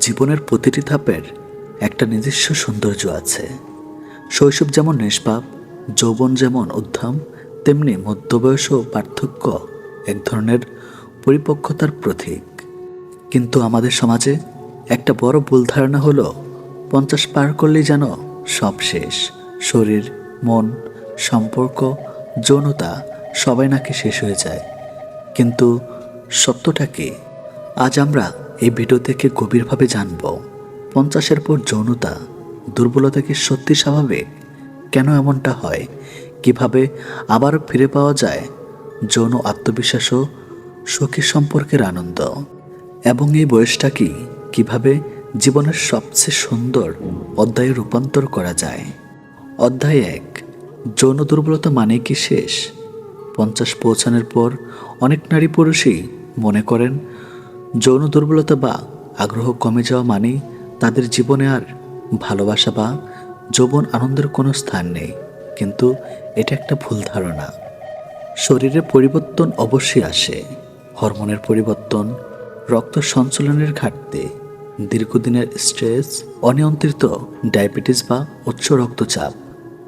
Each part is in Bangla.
জীবনের প্রতিটি ধাপের একটা নিজস্ব সৌন্দর্য আছে। শৈশব যেমন নিষ্পাপ, যৌবন যেমন উদ্যম, তেমনি মধ্যবয়সও পার্থক্য এক ধরনের পরিপক্কতার প্রতীক। কিন্তু আমাদের সমাজে একটা বড় ভুল ধারণা হলো, পঞ্চাশ পার করলেই যেন সব শেষ। শরীর, মন, সম্পর্ক, যৌনতা সবাই নাকি শেষ হয়ে যায়। কিন্তু সত্যটা কি? আজ আমরা এই ভিডিও থেকে গভীরভাবে জানব, পঞ্চাশের পর যৌনতা দুর্বলতা কি সত্যি স্বাভাবিক? কেন এমনটা হয়? কীভাবে আবার ফিরে পাওয়া যায়? যৌন আত্মবিশ্বাস ও সখী সম্পর্কের আনন্দ। এবং এই বয়সটা কি? কীভাবে জীবনের সবচেয়ে সুন্দর অধ্যায়ে রূপান্তর করা যায়? অধ্যায় এক, যৌন দুর্বলতা মানে কি শেষ? পঞ্চাশ পৌঁছানোর পর অনেক নারী পুরুষই মনে করেন যৌন দুর্বলতা বা আগ্রহ কমে যাওয়া মানে তাদের জীবনে আর ভালোবাসা বা যৌবন আনন্দের কোনো স্থান নেই। কিন্তু এটা একটা ভুল ধারণা। শরীরে পরিবর্তন অবশ্যই আসে। হরমোনের পরিবর্তন, রক্ত সঞ্চালনের ঘাটতি, দীর্ঘদিনের স্ট্রেস, অনিয়ন্ত্রিত ডায়াবেটিস বা উচ্চ রক্তচাপ,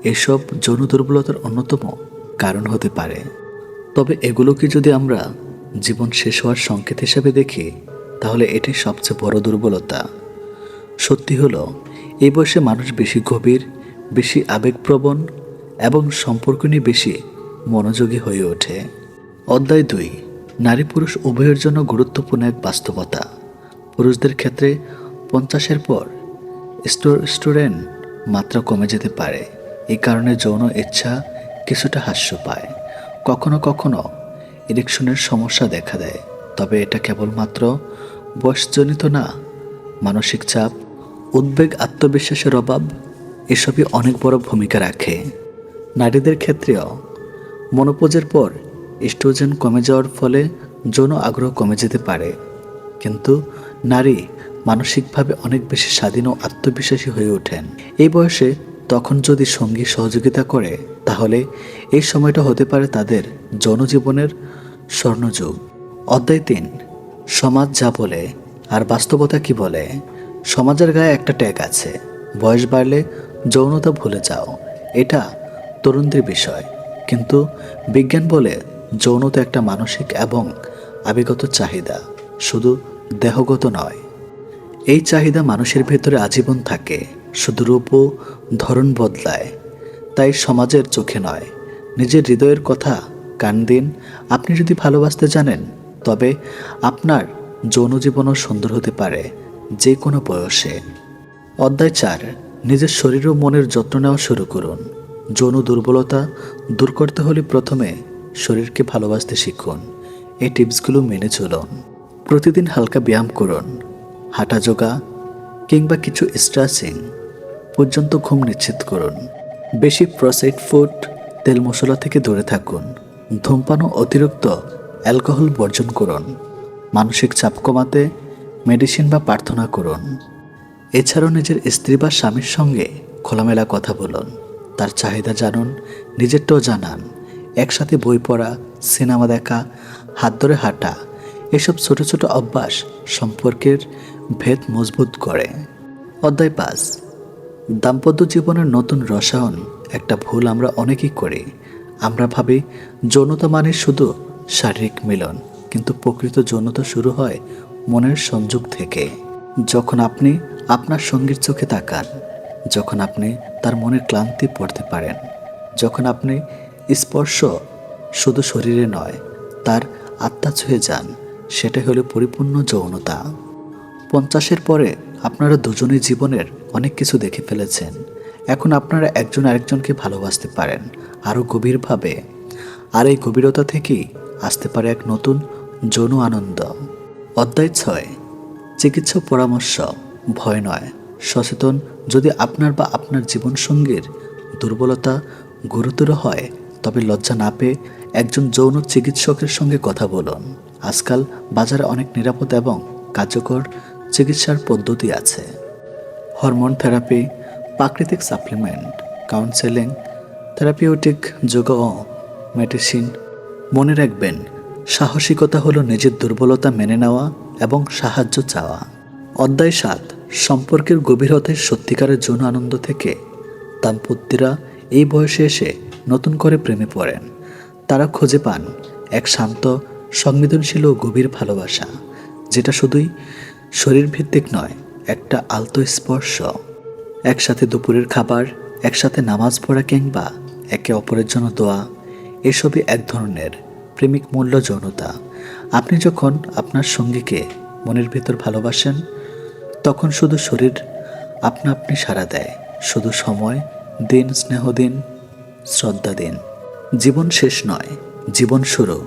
এসব যৌন দুর্বলতার অন্যতম কারণ হতে পারে। তবে এগুলোকে যদি আমরা জীবন শেষ হওয়ার সংকেত হিসেবে দেখি, তাহলে এটাই সবচেয়ে বড় দুর্বলতা। সত্যি হলো, এই বয়সে মানুষ বেশি গভীর, বেশি আবেগপ্রবণ এবং সম্পর্ক নিয়ে বেশি মনোযোগী হয়ে ওঠে। অধ্যায় দুই নারী পুরুষ উভয়ের জন্য গুরুত্বপূর্ণ এক বাস্তবতা। পুরুষদের ক্ষেত্রে পঞ্চাশের পর স্টুডেন্ট মাত্রা কমে যেতে পারে। এই কারণে যৌন ইচ্ছা কিছুটা হ্রাস পায়। কখনো কখনো ইরেকশনের সমস্যা দেখা দেয়। তবে এটা কেবলমাত্র বয়সজনিত না, মানসিক চাপ, উদ্বেগ, আত্মবিশ্বাসের অভাব, এসবই অনেক বড় ভূমিকা রাখে। নারীদের ক্ষেত্রেও মনোপোজের পর স্ট্রোজেন কমে যাওয়ার ফলে যৌন আগ্রহ কমে যেতে পারে। কিন্তু নারী মানসিকভাবে অনেক বেশি স্বাধীন ও আত্মবিশ্বাসী হয়ে ওঠেন। এই বয়সে তখন যদি সঙ্গী সহযোগিতা করে, তাহলে এই সময়টা হতে পারে তাদের জনজীবনের স্বর্ণযুগ। অধ্যায় তিন, সমাজ যা বলে আর বাস্তবতা কি বলে, সমাজের গায়ে একটা ট্যাগ আছে, বয়স বাড়লে যৌনতা ভুলে যাও, এটা তরুণদের বিষয়। কিন্তু বিজ্ঞান বলে যৌনতা একটা মানসিক এবং আবেগত চাহিদা, শুধু দেহগত নয়। এই চাহিদা মানুষের ভেতরে আজীবন থাকে, শুধু রূপ ধরন বদলায়। তাই সমাজের চোখে নয়, নিজের হৃদয়ের কথা কান দিন। আপনি যদি ভালোবাসতে জানেন, তবে আপনার যৌন জীবনও সুন্দর হতে পারে, যে কোনো বয়সে। অধ্যায় চার, নিজের শরীর ও মনের যত্ন নেওয়া শুরু করুন। যৌন দুর্বলতা দূর করতে হলে প্রথমে শরীরকে ভালোবাসতে শিখুন। এই টিপসগুলো মেনে চলুন। প্রতিদিন হালকা ব্যায়াম করুন। হাঁটা যোগা কিংবা কিছু স্ট্রেচিং পর্যন্ত ঘুম নিশ্চিত করুন। বেশি প্রসেড ফুড, তেল মশলা থেকে দূরে থাকুন। ধূমপান ও অতিরিক্ত অ্যালকোহল বর্জন করুন। মানসিক চাপ কমাতে মেডিসিন বা প্রার্থনা করুন। এছাড়াও নিজের স্ত্রী বা স্বামীর সঙ্গে খোলামেলা কথা বলুন। তার চাহিদা জানুন, নিজেরটাও জানান। একসাথে বই পড়া, সিনেমা দেখা, হাত ধরে হাঁটা, এসব ছোট ছোট অভ্যাস সম্পর্কের ভেদ মজবুত করে। অধ্যায় পাঁচ। দাম্পত্য জীবনের নতুন রসায়ন, একটা ভুল আমরা অনেকেই করি। আমরা ভাবি যৌনতা মানে শুধু শারীরিক মিলন, কিন্তু প্রকৃত যৌনতা শুরু হয় মনের সংযোগ থেকে। যখন আপনি আপনার সঙ্গীর চোখে তাকান, যখন আপনি তার মনের ক্লান্তি পড়তে পারেন, যখন আপনি স্পর্শ শুধু শরীরে নয়, তার আত্মা ছুঁয়ে যান, সেটাই হলো পরিপূর্ণ যৌনতা। পঞ্চাশের পরে আপনারা দুজনেই জীবনের অনেক কিছু দেখে ফেলেছেন। এখন আপনারা একজন আরেকজনকে ভালোবাসতে পারেন আরও গভীরভাবে। আর এই গভীরতা থেকেই আসতে পারে এক নতুন যৌন আনন্দ। অধ্যায় ছয়, চিকিৎসা পরামর্শ। ভয় নয়, সচেতন যদি আপনার বা আপনার জীবনসঙ্গীর দুর্বলতা গুরুতর হয়, তবে লজ্জা না পেয়ে একজন যৌন চিকিৎসকের সঙ্গে কথা বলুন। আজকাল বাজারে অনেক নিরাপদ এবং কার্যকর চিকিৎসার পদ্ধতি আছে। হরমোন থেরাপি, প্রাকৃতিক সাপ্লিমেন্ট, কাউন্সেলিং থেরাপিউটিক যোগ ও মেডিসিন মনে রাখবেন, সাহসিকতা হলো নিজের দুর্বলতা মেনে নেওয়া এবং সাহায্য চাওয়া। অধ্যায় সাত, সম্পর্কের গভীরতায় সত্যিকারের যৌন আনন্দ থেকে। দাম্পত্যরা এই বয়সে এসে নতুন করে প্রেমে পড়েন। তারা খুঁজে পান এক শান্ত, সংবেদনশীল ও গভীর ভালোবাসা, যেটা শুধুই শরীর ভিত্তিক নয়, একটা আলতো স্পর্শ একসাথে দুপুরের খাবার, একসাথে নামাজ পড়া কিংবা একে অপরের জন্য দোয়া, এসবই এক ধরনের প্রেমিক মূল্য যৌনতা। আপনি যখন আপনার সঙ্গীকে মনের ভিতর ভালোবাসেন, তখন শুধু শরীর আপনা আপনি সাড়া দেয়, শুধু সময় দিন, স্নেহ দিন, শ্রদ্ধা দিন। জীবন শেষ নয়, জীবন শুরু।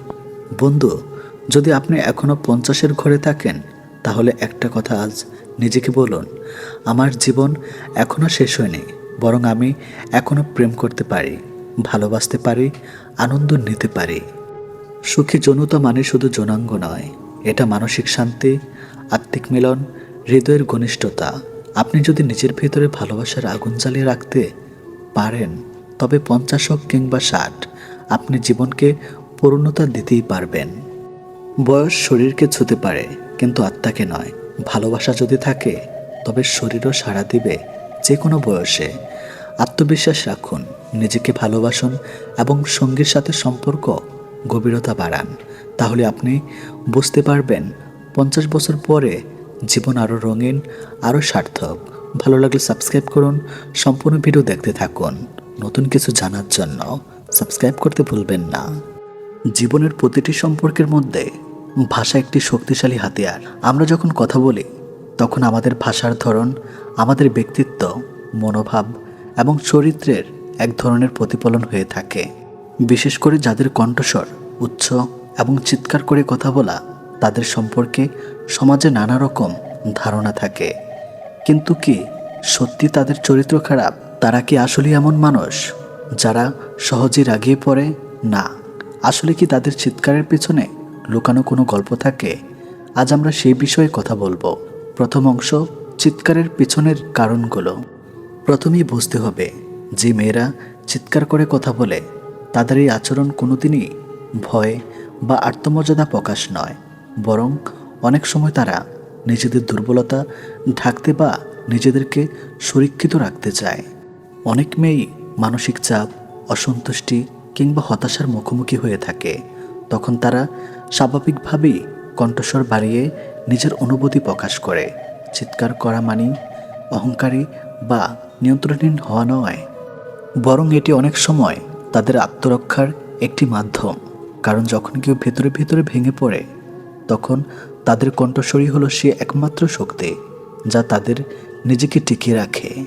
বন্ধু, যদি আপনি এখনও পঞ্চাশের ঘরে থাকেন, তাহলে একটা কথা আজ নিজেকে বলুন, আমার জীবন এখনও শেষ হয়নি, বরং আমি এখনও প্রেম করতে পারি। ভালোবাসতে পারি, আনন্দ নিতে পারি। সুখী যৌনতা মানে শুধু যৌনাঙ্গ নয়, এটা মানসিক শান্তি, আত্মিক মিলন, হৃদয়ের ঘনিষ্ঠতা। আপনি যদি নিজের ভেতরে ভালোবাসার আগুন জ্বালিয়ে রাখতে পারেন, তবে পঞ্চাশ হোক কিংবা ষাট, আপনি জীবনকে পূর্ণতা দিতেই পারবেন। বয়স শরীরকে ছুতে পারে, কিন্তু আত্মাকে নয়। ভালোবাসা যদি থাকে, তবে শরীরও সাড়া দিবে যে কোনো বয়সে। আত্মবিশ্বাস রাখুন। নিজেকে ভালোবাসুন এবং সঙ্গীর সাথে সম্পর্ক, গভীরতা বাড়ান। তাহলে আপনি বুঝতে পারবেন পঞ্চাশ বছর পরে জীবন আরও রঙিন, আরও সার্থক। ভালো লাগলে সাবস্ক্রাইব করুন, সম্পূর্ণ ভিডিও দেখতে থাকুন। নতুন কিছু জানার জন্য সাবস্ক্রাইব করতে ভুলবেন না। জীবনের প্রতিটি সম্পর্কের মধ্যে ভাষা একটি শক্তিশালী হাতিয়ার। আমরা যখন কথা বলি, তখন আমাদের ভাষার ধরন, আমাদের ব্যক্তিত্ব, মনোভাব এবং চরিত্রের এক ধরনের প্রতিফলন হয়ে থাকে। বিশেষ করে যাদের কণ্ঠস্বর উচ্চ এবং চিৎকার করে কথা বলা, তাদের সম্পর্কে সমাজে নানা রকম ধারণা থাকে। কিন্তু কি সত্যি তাদের চরিত্র খারাপ, তারা কি আসলে এমন মানুষ, যারা সহজে রাগিয়ে পড়ে? না। আসলে কি তাদের চিৎকারের পেছনে লুকানো কোনো গল্প থাকে? আজ আমরা সেই বিষয়ে কথা বলব। প্রথম অংশ, চিৎকারের পেছনের কারণগুলো। প্রথমেই বুঝতে হবে যে মেয়েরা চিৎকার করে কথা বলে, তাদের এই আচরণ কোনোদিনই ভয় বা আত্মমর্যাদা প্রকাশ নয়। বরং অনেক সময় তারা নিজেদের দুর্বলতা ঢাকতে বা নিজেদেরকে সুরক্ষিত রাখতে চায়। অনেক মেয়েই মানসিক চাপ, অসন্তুষ্টি কিংবা হতাশার মুখোমুখি হয়ে থাকে। তখন তারা স্বাভাবিকভাবেই কণ্ঠস্বর বাড়িয়ে নিজের অনুভূতি প্রকাশ করে। চিৎকার করা মানি অহংকারী বা নিয়ন্ত্রণহীন হওয়া নয়। বরং এটি অনেক সময় তাদের আত্মরক্ষার একটি মাধ্যম। কারণ যখন কেউ ভেতরে ভেতরে ভেঙে পড়ে, তখন তাদের কণ্ঠস্বরই হলো সে একমাত্র শক্তি যা তাদের নিজেকে টিকিয়ে রাখে।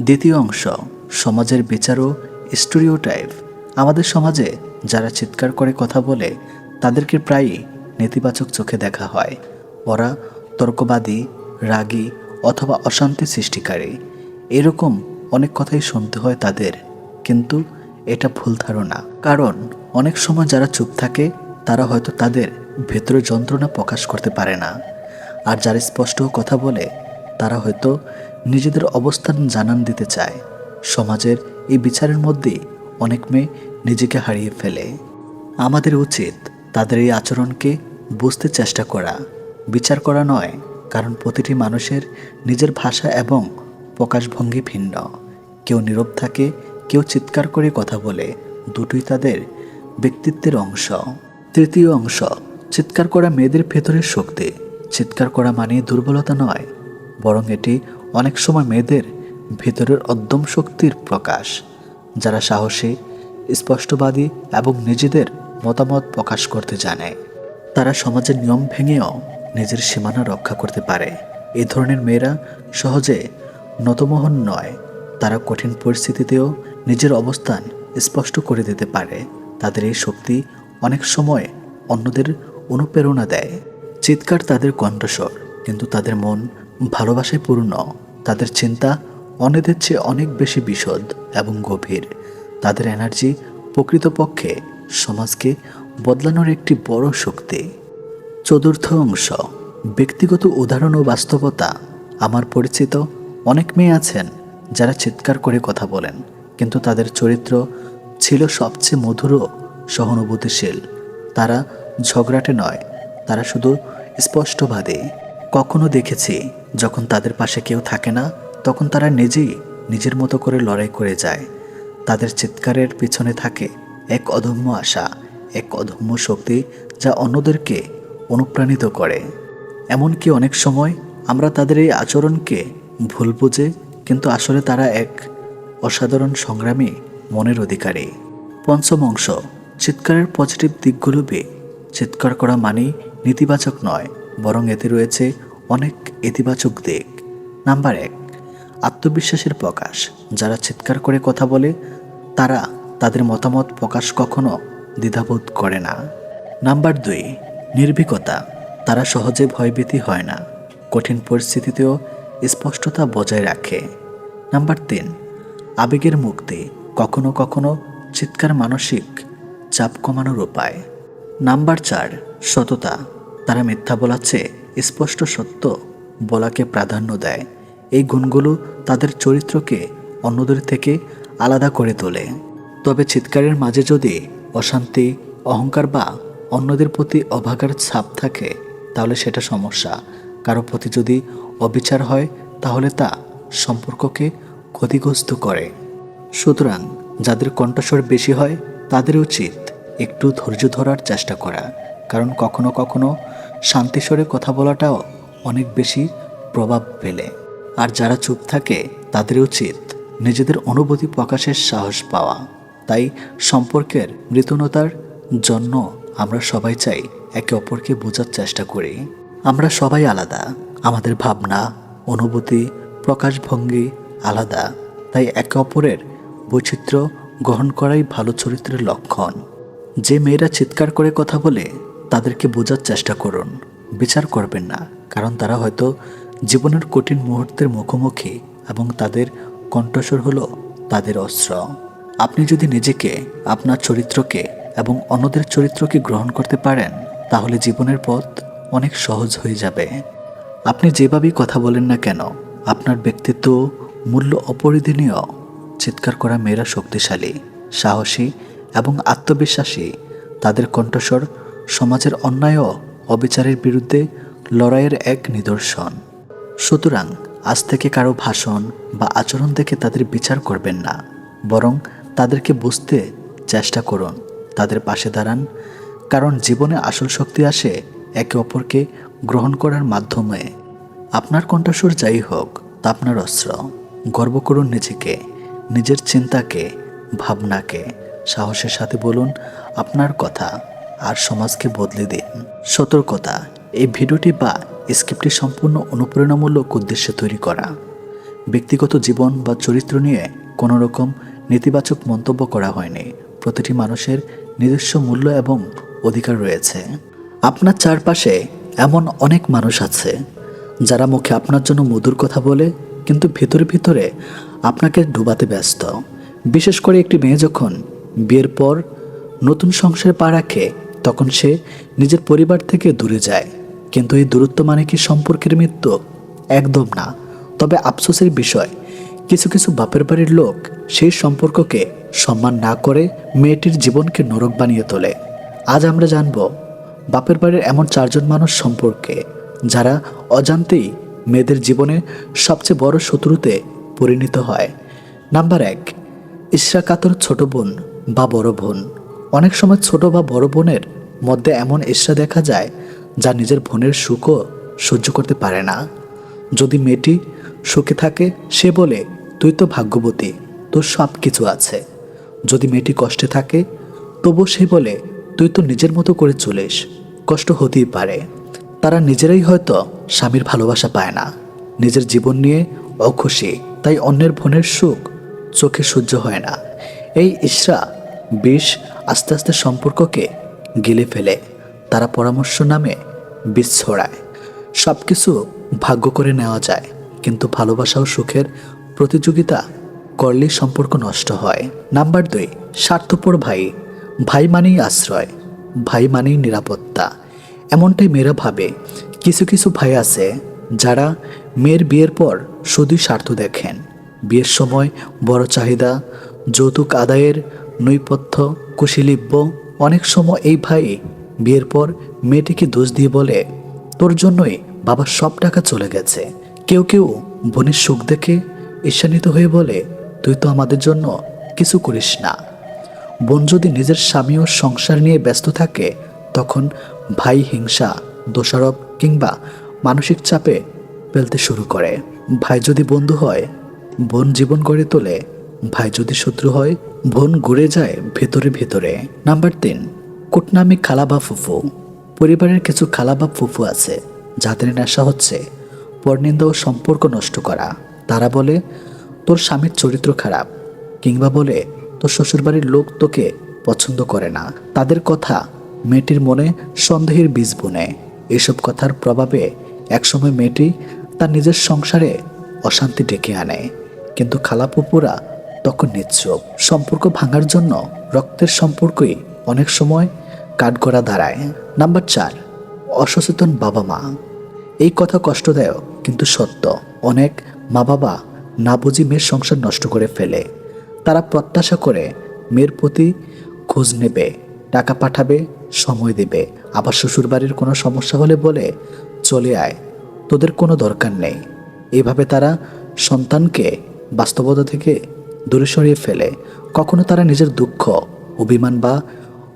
দ্বিতীয় অংশ, সমাজের বিচার ও স্টোরিওটাইপ। আমাদের সমাজে যারা চিৎকার করে কথা বলে, তাদেরকে প্রায়ই নেতিবাচক চোখে দেখা হয়। ওরা তর্কবাদী, রাগী অথবা অশান্তি সৃষ্টিকারী। এরকম অনেক কথাই শুনতে হয় তাদের, কিন্তু এটা ভুল ধারণা। কারণ অনেক সময় যারা চুপ থাকে, তারা হয়তো তাদের ভেতরে যন্ত্রণা প্রকাশ করতে পারে না। আর যারা স্পষ্ট কথা বলে, তারা হয়তো নিজেদের অবস্থান জানান দিতে চায়। সমাজের এই বিচারের মধ্যেই অনেক মেয়ে নিজেকে হারিয়ে ফেলে। আমাদের উচিত তাদের এই আচরণকে বুঝতে চেষ্টা করা। বিচার করা নয়, কারণ প্রতিটি মানুষের নিজের ভাষা এবং প্রকাশভঙ্গি ভিন্ন। কেউ নীরব থাকে, কেউ চিৎকার করে কথা বলে, দুটোই তাদের ব্যক্তিত্বের অংশ। তৃতীয় অংশ, চিৎকার করা মেয়েদের ভেতরের শক্তি। চিৎকার করা মানে দুর্বলতা নয়, বরং এটি অনেক সময় মেয়েদের ভেতরের অদ্যম শক্তির প্রকাশ, যারা সাহসী, স্পষ্টবাদী এবং নিজেদের মতামত প্রকাশ করতে জানে। তারা সমাজের নিয়ম ভেঙেও নিজের সীমানা রক্ষা করতে পারে। এ ধরনের মেয়েরা সহজে নতমোহন নয়, তারা কঠিন পরিস্থিতিতেও নিজের অবস্থান স্পষ্ট করে দিতে পারে। তাদের এই শক্তি অনেক সময় অন্যদের অনুপ্রেরণা দেয়। চিৎকার তাদের কণ্ঠস্বর, কিন্তু তাদের মন ভালোবাসায় পূর্ণ। তাদের চিন্তা অন্যদের চেয়ে অনেক বেশি বিশদ এবং গভীর। তাদের এনার্জি প্রকৃতপক্ষে সমাজকে বদলানোর একটি বড় শক্তি। চতুর্থ অংশ, ব্যক্তিগত উদাহরণ ও বাস্তবতা। আমার পরিচিত অনেক মেয়ে আছেন যারা চিৎকার করে কথা বলেন, কিন্তু তাদের চরিত্র ছিল সবচেয়ে মধুর সহানুভূতিশীল। তারা ঝগড়াটে নয়, তারা শুধু স্পষ্টবাদী। কখনো দেখেছি যখন তাদের পাশে কেউ থাকে না, তখন তারা নিজেই নিজের মতো করে লড়াই করে যায়। তাদের চিৎকারের পিছনে থাকে এক অদম্য আশা, এক অদম্য শক্তি যা অন্যদেরকে অনুপ্রাণিত করে। এমনকি অনেক সময় আমরা তাদের এই আচরণকে ভুল বুঝে, কিন্তু আসলে তারা এক অসাধারণ সংগ্রামী মনের অধিকারী। পঞ্চম অংশ, চিৎকারের পজিটিভ দিকগুলো বে, চিৎকার করা মানেই নেতিবাচক নয়, বরং এতে রয়েছে অনেক ইতিবাচক দিক। নাম্বার এক, আত্মবিশ্বাসের প্রকাশ। যারা চিৎকার করে কথা বলে, তারা তাদের মতামত প্রকাশ কখনো দ্বিধাবোধ করে না। নাম্বার দুই, নির্ভীকতা। তারা সহজে ভয়ভীতি হয় না। কঠিন পরিস্থিতিতেও স্পষ্টতা বজায় রাখে। নাম্বার তিন, আবেগের মুক্তি, কখনো কখনো চিৎকার মানসিক চাপ কমানোর উপায়। নাম্বার চার, সততা, তারা মিথ্যা বলাচ্ছে স্পষ্ট সত্য বলাকে প্রাধান্য দেয়। এই গুণগুলো তাদের চরিত্রকে অন্যদের থেকে আলাদা করে তোলে। তবে চিৎকারের মাঝে যদি অশান্তি, অহংকার বা অন্যদের প্রতি অভাগার ছাপ থাকে, তাহলে সেটা সমস্যা। কারও প্রতি যদি অবিচার হয়, তাহলে তা সম্পর্ককে ক্ষতিগ্রস্ত করে। সুতরাং যাদের কণ্ঠস্বর বেশি হয় তাদের উচিত একটু ধৈর্য ধরার চেষ্টা করা। কারণ কখনো কখনো শান্তিস্বরে কথা বলাটাও অনেক বেশি প্রভাব ফেলে। আর যারা চুপ থাকে তাদের উচিত নিজেদের অনুভূতি প্রকাশের সাহস পাওয়া। তাই সম্পর্কের মৃতনতার জন্য আমরা সবাই চাই একে অপরকে বোঝার চেষ্টা করি। আমরা সবাই আলাদা। আমাদের ভাবনা, অনুভূতি, প্রকাশভঙ্গি আলাদা। তাই একে অপরের বৈচিত্র্য গ্রহণ করাই ভালো চরিত্রের লক্ষণ। যে মেয়েরা চিৎকার করে কথা বলে, তাদেরকে বোঝার চেষ্টা করুন। বিচার করবেন না, কারণ তারা হয়তো জীবনের কঠিন মুহূর্তের মুখোমুখি এবং তাদের কণ্ঠস্বর হলো তাদের অস্ত্র। আপনি যদি নিজেকে, আপনার চরিত্রকে এবং অন্যদের চরিত্রকে গ্রহণ করতে পারেন, তাহলে জীবনের পথ অনেক সহজ হয়ে যাবে। আপনি যেভাবেই কথা বলেন না কেন, আপনার ব্যক্তিত্ব মূল্য অপরিধনীয়। চিৎকার করা মেয়েরা শক্তিশালী, সাহসী এবং আত্মবিশ্বাসী। তাদের কণ্ঠস্বর সমাজের অন্যায় অবিচারের বিরুদ্ধে লড়াইয়ের এক নিদর্শন। সুতরাং আজ থেকে কারও ভাষণ বা আচরণ দেখে তাদের বিচার করবেন না। বরং তাদেরকে বুঝতে চেষ্টা করুন, তাদের পাশে দাঁড়ান। কারণ জীবনে আসল শক্তি আসে একে অপরকে গ্রহণ করার মাধ্যমে আপনার কণ্ঠস্বর যাই হোক, তা আপনার অস্ত্র। গর্ব করুন নিজেকে, নিজের চিন্তাকে, ভাবনাকে, সাহসের সাথে বলুন আপনার কথা আর সমাজকে বদলে দিন। সতর্কতা, এই ভিডিওটি বা স্ক্রিপ্টটি সম্পূর্ণ অনুপ্রেরণামূলক উদ্দেশ্যে তৈরি করা। ব্যক্তিগত জীবন বা চরিত্র নিয়ে কোনো রকম নেতিবাচক মন্তব্য করা হয়নি। প্রতিটি মানুষের নিজস্ব মূল্য এবং অধিকার রয়েছে। আপনার চারপাশে এমন অনেক মানুষ আছে যারা মুখে আপনার জন্য মধুর কথা বলে, কিন্তু ভিতরে ভিতরে আপনাকে ডুবাতে ব্যস্ত। বিশেষ করে একটি মেয়ে যখন বিয়ের পর নতুন সংসারে পা রাখে, তখন সে নিজের পরিবার থেকে দূরে যায়। কিন্তু এই দূরত্ব মানে কি সম্পর্কের মৃত্যু? একদম না। তবে আফসোসের বিষয়, কিছু কিছু বাপের বাড়ির লোক সেই সম্পর্ককে সম্মান না করে মেয়েটির জীবনকে নরক বানিয়ে তোলে। আজ আমরা জানব বাপের বাড়ির এমন চারজন মানুষ সম্পর্কে, যারা অজান্তেই মেয়েদের জীবনে সবচেয়ে বড় শত্রুতে পরিণত হয়। নাম্বার এক কাতর ছোট বোন বা বড় বোন। অনেক সময় ছোট বা বড় বোনের মধ্যে এমন ঈর্ষা দেখা যায়, যা নিজের বোনের সুখও সহ্য করতে পারে না। যদি মেয়েটি সুখে থাকে, সে বলে, তুই তো ভাগ্যবতী, তোর সব কিছু আছে। যদি মেয়েটি কষ্টে থাকে তবু সে বলে, তুই তো নিজের মতো করে চলিস। কষ্ট হতেই পারে। তারা নিজেরাই হয়তো স্বামীর ভালোবাসা পায় না। নিজের জীবন নিয়ে অখুশি, তাই অন্যের বোনের সুখ চোখে সহ্য হয় না। এই ইশরা বিষ আস্তে আস্তে সম্পর্ককে গিলে ফেলে। তারা পরামর্শ নামে বিষ ছড়ায়। সব কিছু ভাগ্য করে নেওয়া যায়, কিন্তু ভালোবাসা ও সুখের প্রতিযোগিতা করলেই সম্পর্ক নষ্ট হয়। নাম্বার দুই, স্বার্থপর ভাই। ভাই মানেই আশ্রয়। ভাই মানেই নিরাপত্তা। এমনটাই মেয়েরা ভাবে। কিছু কিছু ভাই আছে যারা মেয়ের বিয়ের পর শুধুই স্বার্থ দেখেন। বিয়ের সময় বড় চাহিদা, যৌতুক আদায়ের নৈপথ্য, কুশীলিব্য, অনেক সময় এই ভাই বিয়ের পর মেয়েটিকে দোষ দিয়ে বলে, তোর জন্যই বাবার সব টাকা চলে গেছে। কেউ কেউ বোনের সুখ দেখে ঈর্ষান্বিত হয়ে বলে, তুই তো আমাদের জন্য কিছু করিস না। বোন যদি নিজের স্বামী ও সংসার নিয়ে ব্যস্ত থাকে, তখন ভাই হিংসা, দোষারোপ কিংবা মানসিক চাপে ফেলতে শুরু করে। ভাই যদি বন্ধু হয়, বোন জীবন গড়ে তোলে। ভাই যদি শত্রু হয়, বোন ঘুরে যায় ভেতরে ভেতরে। নাম্বার তিন, কুটনামি খালা বা ফুফু। পরিবারের কিছু খালা বা ফুফু আছে, যাদের নেশা হচ্ছে পরনিন্দা ও সম্পর্ক নষ্ট করা। তারা বলে, তোর স্বামীর চরিত্র খারাপ। কিংবা বলে তোর শ্বশুরবাড়ির লোক তোকে পছন্দ করে না। তাদের কথা মেয়েটির মনে সন্দেহের বীজ বুনে। এসব কথার প্রভাবে একসময় মেয়েটি তার নিজের সংসারে অশান্তি ডেকে আনে। কিন্তু খালাপুপুরা তখন নিচ্ছুপ। সম্পর্ক ভাঙার জন্য রক্তের সম্পর্কই অনেক সময় কাঠগড়া দাঁড়ায়। নাম্বার চার, অসচেতন বাবা মা। এই কথা কষ্টদায়ক কিন্তু সত্য। অনেক মা বাবা না বুঝি মেয়ের সংসার নষ্ট করে ফেলে। তারা প্রত্যাশা করে মেয়ের প্রতি খোঁজ নেবে, টাকা পাঠাবে, সময় দেবে। আবার শ্বশুরবাড়ির কোনো সমস্যা হলে বলে, চলে আয়, তোদের কোনো দরকার নেই। এভাবে তারা সন্তানকে বাস্তবতা থেকে দূরে সরিয়ে ফেলে। কখনো তারা নিজের দুঃখ, অভিমান বা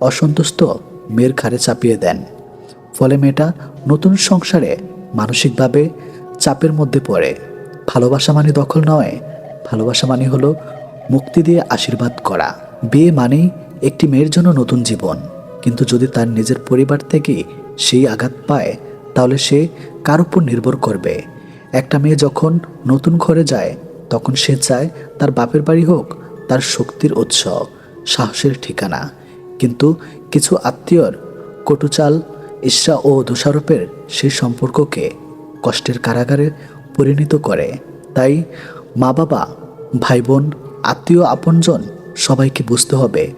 অসন্তুষ্ট মেয়ের ঘাড়ে চাপিয়ে দেন। ফলে মেয়েটা নতুন সংসারে মানসিকভাবে চাপের মধ্যে পড়ে। ভালোবাসা মানে দখল নয়, ভালোবাসা মানে হলো মুক্তি দিয়ে আশীর্বাদ করা। বিয়ে মানেই একটি মেয়ের জন্য নতুন জীবন। কিন্তু যদি তার নিজের পরিবার থেকে সেই আঘাত পায়, তাহলে সে কার উপর নির্ভর করবে? একটা মেয়ে যখন নতুন ঘরে যায়, তখন সে চায় তার বাপের বাড়ি হোক, তার শক্তির উৎস, সাহসের ঠিকানা। কিন্তু কিছু আত্মীয়র কটুচাল, ঈর্ষা ও দোষারোপের সেই সম্পর্ককে কষ্টের কারাগারে পরিণত করে। তাই মা বাবা ভাই বোন আত্মীয় আপনজন সবাইকে বুঝতে হবে।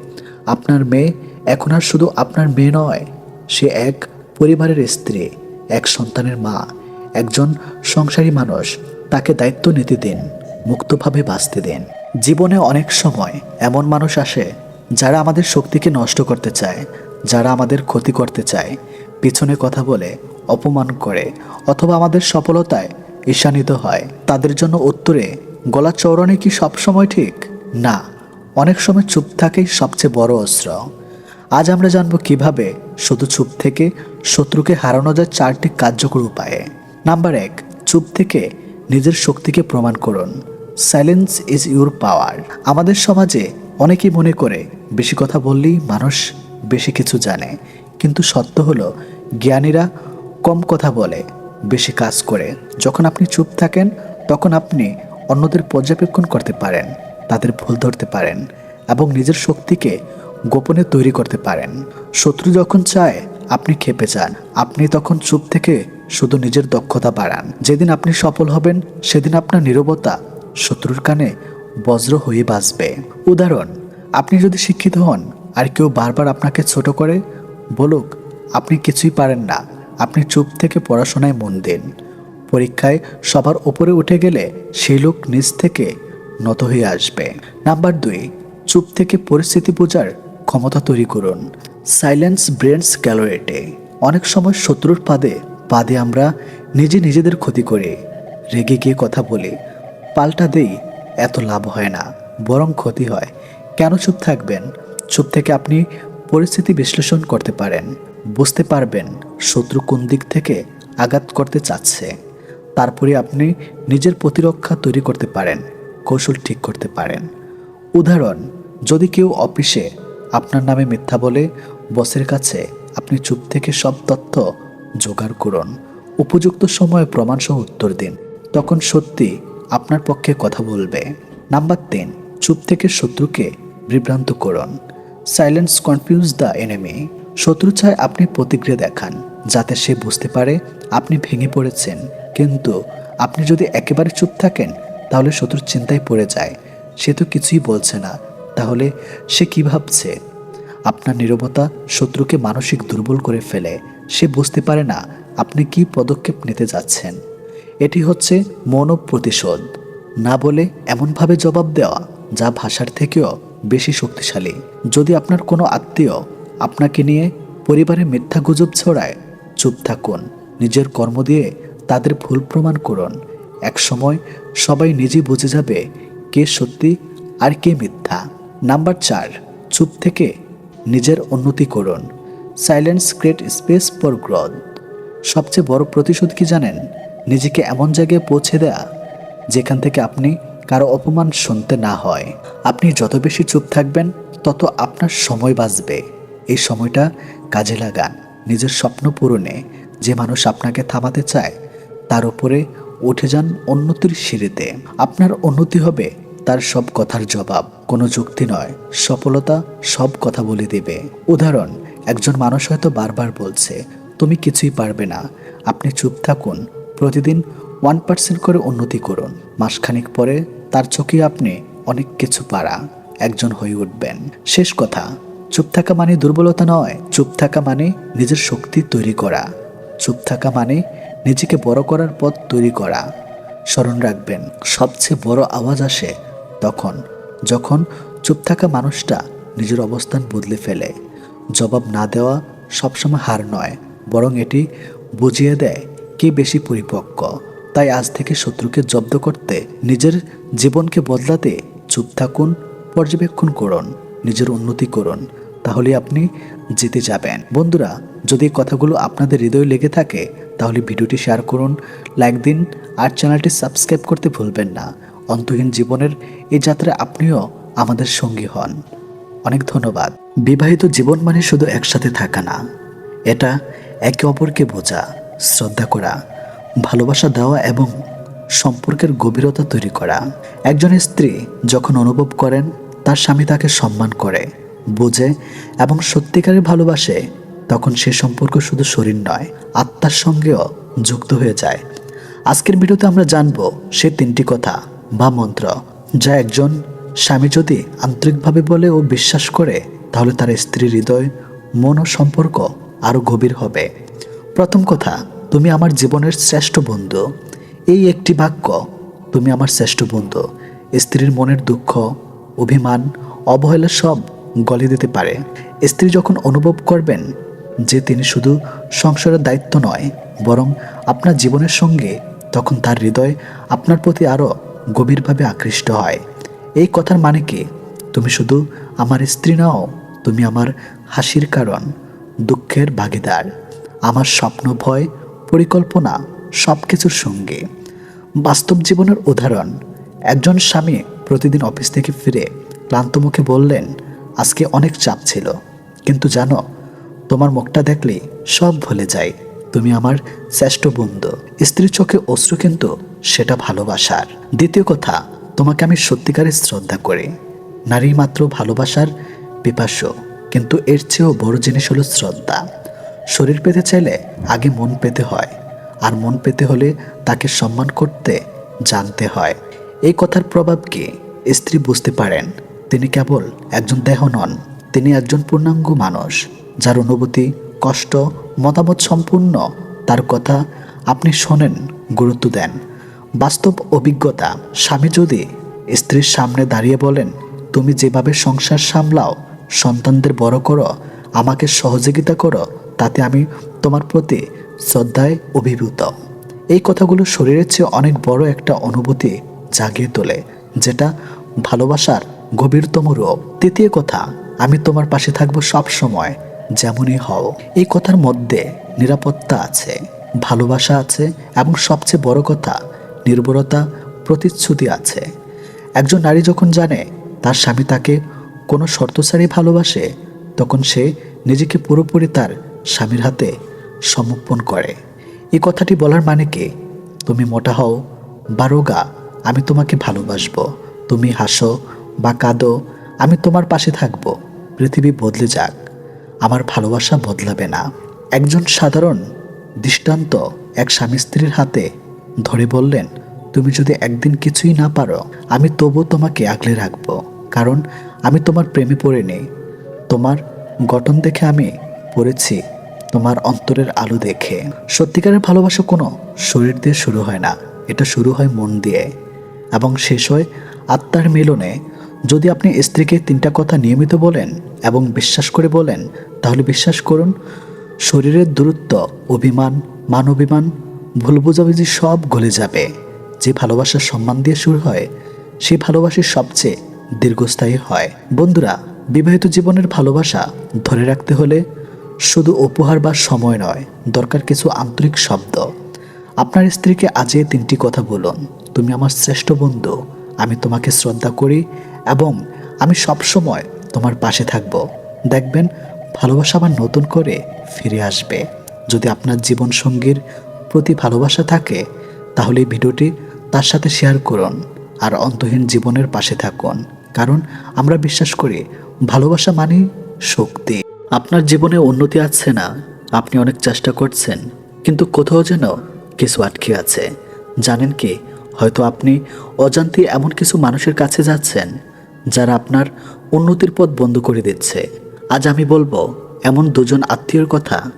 আপনার মেয়ে এখন আর শুধু আপনার মেয়ে নয়, সে এক পরিবারের স্ত্রী, এক সন্তানের মা, একজন সংসারী মানুষ। তাকে দায়িত্ব নিতে দিন, মুক্তভাবে বাঁচতে দিন। জীবনে অনেক সময় এমন মানুষ আসে যারা আমাদের শক্তিকে নষ্ট করতে চায়, যারা আমাদের ক্ষতি করতে চায়। পিছনে কথা বলে, অপমান করে অথবা আমাদের সফলতায় ঈর্ষান্বিত হয়। তাদের জন্য উত্তরে গলা চৌড়ানো কি সবসময় ঠিক? না, অনেক সময় চুপ থাকেই সবচেয়ে বড় অস্ত্র। আজ আমরা জানব কীভাবে শুধু চুপ থেকে শত্রুকে হারানো যায় চারটি কার্যকর উপায়ে। নাম্বার এক, চুপ থেকে নিজের শক্তিকে প্রমাণ করুন। সাইলেন্স ইজ ইউর পাওয়ার আমাদের সমাজে অনেকেই মনে করে, বেশি কথা বললেই মানুষ বেশি কিছু জানে। কিন্তু সত্য হলো, জ্ঞানীরা কম কথা বলে, বেশি কাজ করে। যখন আপনি চুপ থাকেন, তখন আপনি অন্যদের পর্যবেক্ষণ করতে পারেন, তাদের ভুল ধরতে পারেন এবং নিজের শক্তিকে গোপনে তৈরি করতে পারেন। শত্রু যখন চায়, আপনি খেপে যান। আপনি তখন চুপ থেকে শুধু নিজের দক্ষতা বাড়ান। যেদিন আপনি সফল হবেন, সেদিন আপনার নীরবতা শত্রুর কানে বজ্র হয়ে বাঁচবে উদাহরণ, আপনি যদি শিক্ষিত হন, আর কেউ বারবার আপনাকে ছোট করে বলুক, আপনি কিছুই পারেন না। আপনি চুপ থেকে পড়াশোনায় মন দিন। পরীক্ষায় সবার ওপরে উঠে গেলে সেই লোক নিজ থেকে নত হয়ে আসবে। নাম্বার দুই, চুপ থেকে পরিস্থিতি বোঝার ক্ষমতা তৈরি করুন। Silence brings clarity. অনেক সময় শত্রুর পাদে পাদে আমরা নিজে নিজেদের ক্ষতি করি। রেগে গিয়ে কথা বলি। পাল্টা দেই, এত লাভ হয় না, বরং ক্ষতি হয়। কেন চুপ থাকবেন? চুপ থেকে আপনি পরিস্থিতি বিশ্লেষণ করতে পারেন। বুঝতে পারবেন শত্রু কোন দিক থেকে আঘাত করতে চাচ্ছে। তারপরে আপনি নিজের প্রতিরক্ষা তৈরি করতে পারেন, কৌশল ঠিক করতে পারেন। উদাহরণ, যদি কেউ অফিসে আপনার নামে মিথ্যা বলে, বসের কাছে আপনি চুপ থেকে সব তথ্য জোগাড় করুন। উপযুক্ত সময়ে প্রমাণসহ উত্তর দিন। তখন সত্যি আপনার পক্ষে কথা বলবে। নাম্বার তিন, চুপ থেকে শত্রুকে বিভ্রান্ত করুন। সাইলেন্স কনফিউজ দ্য এনিমি শত্রু চায় আপনি প্রতিক্রিয়া দেখান, যাতে সে বুঝতে পারে আপনি ভেঙে পড়েছেন। কিন্তু আপনি যদি একেবারে চুপ থাকেন, তাহলে শত্রুর চিন্তায় পড়ে যায়। সে তো কিছুই বলছে না। তাহলে সে কি ভাবছে? আপনার নীরবতা শত্রুকে মানসিক দুর্বল করে ফেলে। সে বুঝতে পারে না আপনি কি পদক্ষেপ নিতে যাচ্ছেন। এটি হচ্ছে মৌন প্রতিশোধ না বলে এমনভাবে জবাব দেওয়া, যা ভাষার থেকেও বেশি শক্তিশালী। যদি আপনার কোনো আত্মীয় আপনাকে নিয়ে পরিবারে মিথ্যা গুজব ছড়ায়, চুপ থাকুন। নিজের কর্ম দিয়ে তাদের ভুল প্রমাণ করুন। এক সময় সবাই নিজেই বুঝে যাবে কে সত্যি আর কে মিথ্যা। নাম্বার চার, চুপ থেকে নিজের উন্নতি করুন। Silence create space for growth সবচেয়ে বড় প্রতিশোধ কি জানেন? নিজেকে এমন জায়গায় পৌঁছে দেয়া যেখান থেকে আপনি কারও অপমান শুনতে না হয়। আপনি যত বেশি চুপ থাকবেন, তত আপনার সময় বাঁচবে। এই সময়টা কাজে লাগান। নিজের স্বপ্ন পূরণে যে মানুষ আপনাকে থামাতে চায় তার উপরে উঠে যান উন্নতির সিঁড়িতে। আপনার উন্নতি হবে, তার সব কথার জবাব। কোনো যুক্তি নয়, সফলতা সব কথা বলে দেবে। উদাহরণ, একজন মানুষ হয়তো বারবার বলছে, তুমি কিছুই পারবে না। আপনি চুপ থাকুন, প্রতিদিন ওয়ান পার্সেন্ট করে উন্নতি করুন। মাসখানেক পরে তার চোখে আপনি অনেক কিছু পারা একজন হয়ে উঠবেন। শেষ কথা, চুপ থাকা মানে দুর্বলতা নয়, চুপ থাকা মানে নিজের শক্তি তৈরি করা। চুপ থাকা মানে নিজেকে বড় করার পথ তৈরি করা। স্মরণ রাখবেন, সবচেয়ে বড় আওয়াজ আসে তখন, যখন চুপ থাকা মানুষটা নিজের অবস্থান বদলে ফেলে। জবাব না দেওয়া সবসময় হার নয়, বরং এটি বুঝিয়ে দেয় কে বেশি পরিপক্ক। তাই আজ থেকে শত্রুকে জব্দ করতে, নিজের জীবনকে বদলাতে চুপ থাকুন, পর্যবেক্ষণ করুন, নিজের উন্নতি করুন। তাহলে আপনি জিতে যাবেন। বন্ধুরা, যদি কথাগুলো আপনাদের হৃদয়ে লেগে থাকে, তাহলে ভিডিওটি শেয়ার করুন, লাইক দিন, আর চ্যানেলটি সাবস্ক্রাইব করতে ভুলবেন না। অন্তহীন জীবনের এই যাত্রায় আপনিও আমাদের সঙ্গী হন। অনেক ধন্যবাদ। বিবাহিত জীবন মানে শুধু একসাথে থাকা না, এটা একে অপরকে বোঝা, শ্রদ্ধা করা, ভালোবাসা দেওয়া এবং সম্পর্কের গভীরতা তৈরি করা। একজন স্ত্রী যখন অনুভব করেন, তার স্বামী তাকে সম্মান করে। বোঝে এবং সত্যিকারের ভালোবাসে, তখন সে সম্পর্ক শুধু শরীর নয়, আত্মার সঙ্গেও যুক্ত হয়ে যায়। আজকের ভিডিওতে আমরা জানব সে তিনটি কথা বা মন্ত্র যা একজন স্বামী যদি আন্তরিকভাবে বলে ও বিশ্বাস করে, তাহলে তার স্ত্রীর হৃদয়, মন ও সম্পর্ক আরও গভীর হবে। প্রথম কথা, তুমি আমার জীবনের শ্রেষ্ঠ বন্ধু। এই একটি বাক্য, তুমি আমার শ্রেষ্ঠ বন্ধু। স্ত্রীর মনের দুঃখ, অভিমান, অবহেলা সব গলে দিতে পারে। স্ত্রী যখন অনুভব করবেন যে তিনি শুধু সংসারের দায়িত্ব নয়, বরং আপনার জীবনের সঙ্গে, তখন তার হৃদয় আপনার প্রতি আরও গভীরভাবে আকৃষ্ট হয়। এই কথার মানে কি? তুমি শুধু আমার স্ত্রী নাও, তুমি আমার হাসির কারণ, দুঃখের ভাগিদার। আমার স্বপ্ন, ভয়, পরিকল্পনা সব কিছুর সঙ্গে। বাস্তব জীবনের উদাহরণ, একজন স্বামী প্রতিদিন অফিস থেকে ফিরে ক্লান্ত মুখে বললেন আজকে অনেক চাপ ছিল। কিন্তু জানো, তোমার মুখটা দেখলে সব ভুলে যায়। তুমি আমার শ্রেষ্ঠ বন্ধু। স্ত্রীর চোখে অশ্রু কিন্তু সেটা ভালোবাসার। দ্বিতীয় কথা, তোমাকে আমি সত্যিকারের শ্রদ্ধা করি। নারী মাত্র ভালোবাসার পিপাস্য কিন্তু এর চেয়েও বড় জিনিস হলো শ্রদ্ধা। শরীর পেতে চাইলে আগে মন পেতে হয়, আর মন পেতে হলে তাকে সম্মান করতে জানতে হয়। এই কথার প্রভাব কি? স্ত্রী বুঝতে পারেন। তিনি কেবল একজন দেহ নন, তিনি একজন পূর্ণাঙ্গ মানুষ, যার অনুভূতি, কষ্ট, মতামত সম্পূর্ণ। তার কথা আপনি শোনেন, গুরুত্ব দেন। বাস্তব অভিজ্ঞতা, স্বামী যদি স্ত্রীর সামনে দাঁড়িয়ে বলেন, তুমি যেভাবে সংসার সামলাও, সন্তানদের বড় করো, আমাকে সহযোগিতা করো, তাতে আমি তোমার প্রতি শ্রদ্ধায় অভিভূত। এই কথাগুলো শরীরের চেয়ে অনেক বড় একটা অনুভূতি জাগিয়ে তোলে, যেটা ভালোবাসার গভীরতম রূপ। তৃতীয় কথা, আমি তোমার পাশে থাকব সব সময়, যেমনই হও। এই কথার মধ্যে নিরাপত্তা আছে, ভালোবাসা আছে এবং সবচেয়ে বড় কথা নির্ভরতা প্রতিশ্রুতি আছে। একজন নারী যখন জানে তার স্বামী তাকে কোনো শর্ত ছাড়াই ভালোবাসে, তখন সে নিজেকে পুরোপুরি তার স্বামীর হাতে সমর্পণ করে। এই কথাটি বলার মানে কি? তুমি মোটা হও, বা রোগা, আমি তোমাকে ভালোবাসবো। তুমি হাসো বা কাঁদো, আমি তোমার পাশে থাকব। পৃথিবী বদলে যাক, আমার ভালোবাসা বদলাবে না। একজন সাধারণ, দৃষ্টান্ত এক স্বামী স্ত্রীর হাতে ধরে বললেন, তুমি যদি একদিন কিছুই না পারো, আমি তবু তোমাকে আগলে রাখব। কারণ আমি তোমার প্রেমে পড়ে নেই তোমার গঠন দেখে আমি পড়েছি, তোমার অন্তরের আলো দেখে। সত্যিকারের ভালোবাসা কোনো শরীর দিয়ে শুরু হয় না, এটা শুরু হয় মন দিয়ে। এবং শেষ হয় আত্মার মিলনে যদি আপনি স্ত্রীকে তিনটা কথা নিয়মিত বলেন এবং বিশ্বাস করে বলেন, তাহলে বিশ্বাস করুন, শরীরের দূরত্ব, অভিমান মানবিমান ভুল বোঝাবুঝি সব গলে যাবে। যে ভালোবাসার সম্মান দিয়ে শুরু হয় সেই ভালোবাসার সবচেয়ে দীর্ঘস্থায়ী হয়। বন্ধুরা, বিবাহিত জীবনের ভালোবাসা ধরে রাখতে হলে শুধু উপহার বা সময় নয়, দরকার কিছু আন্তরিক শব্দ। আপনার স্ত্রীকে আজে তিনটি কথা বলুন। তুমি আমার শ্রেষ্ঠ বন্ধু, আমি তোমাকে শ্রদ্ধা করি এবং আমি সবসময় তোমার পাশে থাকব। দেখবেন, ভালোবাসা আবার নতুন করে ফিরে আসবে। যদি আপনার জীবন সঙ্গীর প্রতি ভালোবাসা থাকে, তাহলে এই ভিডিওটি তার সাথে শেয়ার করুন আর অন্তহীন জীবনের পাশে থাকুন। কারণ আমরা বিশ্বাস করি, ভালোবাসা মানেই শক্তি। আপনার জীবনে উন্নতি আছে না? আপনি অনেক চেষ্টা করছেন, কিন্তু কোথাও যেন কিছু আটকে আছে। জানেন কি? হয়তো আপনি অজান্তে এমন কিছু মানুষের কাছে যাচ্ছেন যারা আপনার উন্নতির পথ বন্ধ করে দিচ্ছে। আজ আমি বলব, এমন দুজন আত্মীয়র কথা,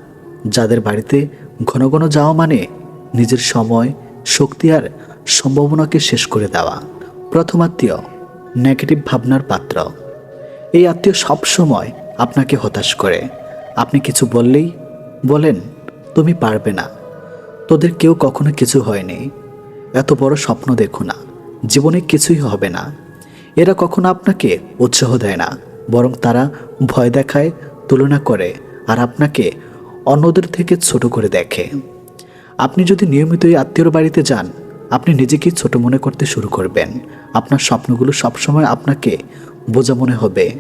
যাদের বাড়িতে ঘন ঘন যাওয়া মানে নিজের সময়, শক্তি আর সম্ভাবনাকে শেষ করে দেওয়া। প্রথম আত্মীয় নেগেটিভ ভাবনার পাত্র। এই আত্মীয় সব সময় আপনাকে হতাশ করে। আপনি কিছু বললেই বলেন, তুমি পারবে না। তোদের কেউ কখনো কিছু হয়নি। এত বড় স্বপ্ন দেখো না। জীবনে কিছুই হবে না। এরা কখনো আপনাকে উৎসাহ দেয় না, বরং তারা ভয় দেখায়, তুলনা করে আর আপনাকে অন্যদের থেকে ছোট করে দেখে। আপনি যদি নিয়মিত এই আত্মীয়র বাড়িতে যান, আপনি নিজেকে ছোট মনে করতে শুরু করবেন। আপনার স্বপ্নগুলো সবসময় আপনাকে বোঝা মনে হবে।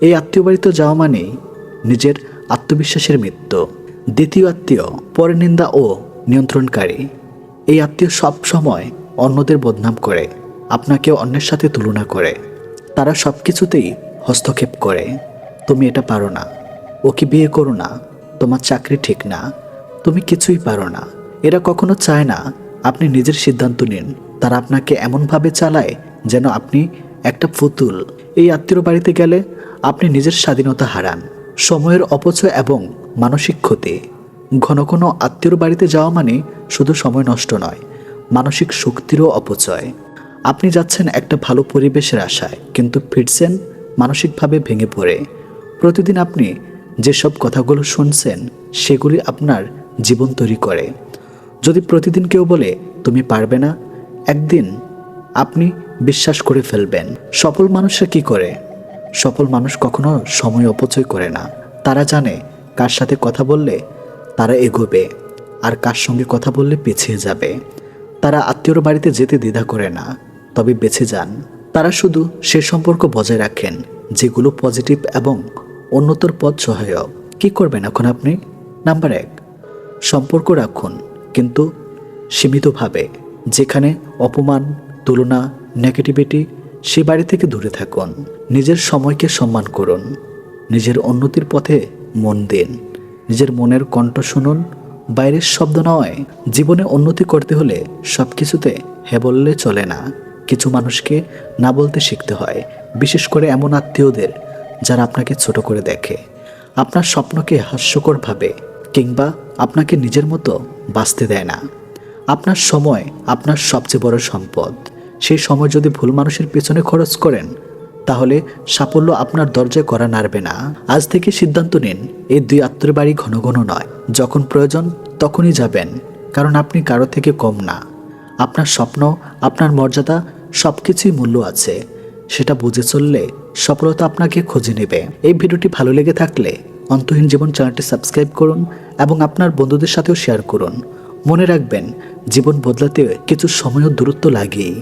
এই আত্মীয় বাড়িতে যাওয়া মানেই নিজের আত্মবিশ্বাসের মৃত্যু। দ্বিতীয় আত্মীয় পরনিন্দা ও নিয়ন্ত্রণকারী। এই আত্মীয় সব সময় অন্যদের বদনাম করে। আপনাকে অন্যের সাথে তুলনা করে। তারা সব কিছুতেই হস্তক্ষেপ করে। তুমি এটা পারো না। ওকে বিয়ে করো না। তোমার চাকরি ঠিক না। তুমি কিছুই পারো না। এরা কখনো চায় না আপনি নিজের সিদ্ধান্ত নিন। তারা আপনাকে এমনভাবে চালায় যেন আপনি একটা পুতুল। এই আত্মীয় বাড়িতে গেলে আপনি নিজের স্বাধীনতা হারান। সময়ের অপচয় এবং মানসিক ক্ষতি। ঘন ঘন আত্মীয়র বাড়িতে যাওয়া মানে শুধু সময় নষ্ট নয়, মানসিক শক্তিরও অপচয়। আপনি যাচ্ছেন একটা ভালো পরিবেশের আশায়, কিন্তু ফিরছেন মানসিকভাবে ভেঙে পড়ে। প্রতিদিন আপনি যেসব কথাগুলো শুনছেন, সেগুলি আপনার জীবন তৈরি করে। যদি প্রতিদিন কেউ বলে, তুমি পারবে না, একদিন আপনি বিশ্বাস করে ফেলবেন। সফল মানুষরা কি করে? সফল মানুষ কখনো সময় অপচয় করে না। তারা জানে কার সাথে কথা বললে তারা এগোবে, আর কার সঙ্গে কথা বললে পিছিয়ে যাবে। তারা আত্মীয়র বাড়িতে যেতে দ্বিধা করে না। তবে বেছে যান। তারা শুধু সে সম্পর্ক বজায় রাখেন, যেগুলো পজিটিভ এবং উন্নতর পথ সহায়ক। কি করবেন এখন আপনি? নাম্বার এক, সম্পর্ক রাখুন, কিন্তু সীমিতভাবে, যেখানে অপমান, তুলনা নেগেটিভিটি সে বাড়ি থেকে দূরে থাকুন। নিজের সময়কে সম্মান করুন, নিজের উন্নতির পথে মন দিন, নিজের মনের কণ্ঠ শুনুন, বাইরের শব্দ নয়। জীবনে উন্নতি করতে হলে সব কিছুতে হ্যাঁ বললে চলে না। কিছু মানুষকে না বলতে শিখতে হয়, বিশেষ করে এমন আত্মীয়দের যারা আপনাকে ছোট করে দেখে। আপনার স্বপ্নকে হাস্যকর ভাবে কিংবা আপনাকে নিজের মতো বাঁচতে দেয় না। আপনার সময় আপনার সবচেয়ে বড় সম্পদ। সেই সময় যদি ভুল মানুষের পেছনে খরচ করেন, তাহলে সাফল্য আপনার দরজায় করা নাড়বে না। আজ থেকে সিদ্ধান্ত নিন, এই দুই আত্মীয় বাড়ি ঘন ঘন নয়। যখন প্রয়োজন, তখনই যাবেন, কারণ আপনি কারও থেকে কম না। আপনার স্বপ্ন, আপনার মর্যাদা সব কিছুই মূল্য আছে। সেটা বুঝে চললে সফলতা আপনাকে খুঁজে নেবে। এই ভিডিওটি ভালো লেগে থাকলে অন্তহীন জীবন চ্যানেলটি সাবস্ক্রাইব করুন এবং আপনার বন্ধুদের সাথেও শেয়ার করুন। মনে রাখবেন, জীবন বদলাতে কিছু সময় দূরত্ব লাগেই।